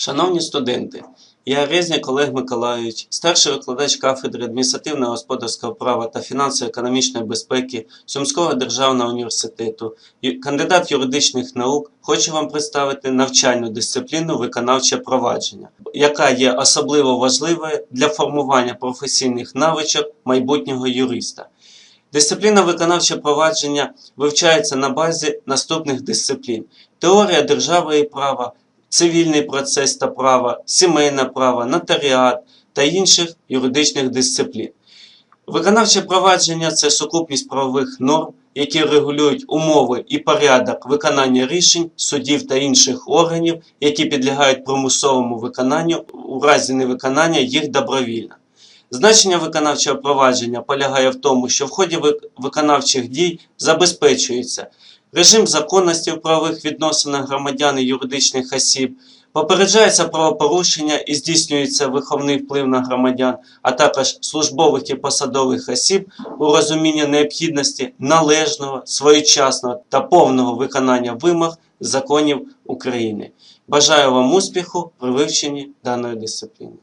Шановні студенти, я Резнік Олег Миколайович, старший викладач кафедри адміністративного господарського права та фінансово-економічної безпеки Сумського державного університету, кандидат юридичних наук, хочу вам представити навчальну дисципліну виконавче провадження, яка є особливо важливою для формування професійних навичок майбутнього юриста. Дисципліна виконавче провадження вивчається на базі наступних дисциплін: теорія держави і права, цивільний процес та право, сімейне право, нотаріат та інших юридичних дисциплін. Виконавче провадження це сукупність правових норм, які регулюють умови і порядок виконання рішень судів та інших органів, які підлягають примусовому виконанню у разі невиконання їх добровільно. Значення виконавчого провадження полягає в тому, що в ході виконавчих дій забезпечується режим законності в правових відносинах громадян і юридичних осіб, попереджається правопорушення і здійснюється виховний вплив на громадян, а також службових і посадових осіб у розумінні необхідності належного, своєчасного та повного виконання вимог законів України. Бажаю вам успіху при вивченні даної дисципліни.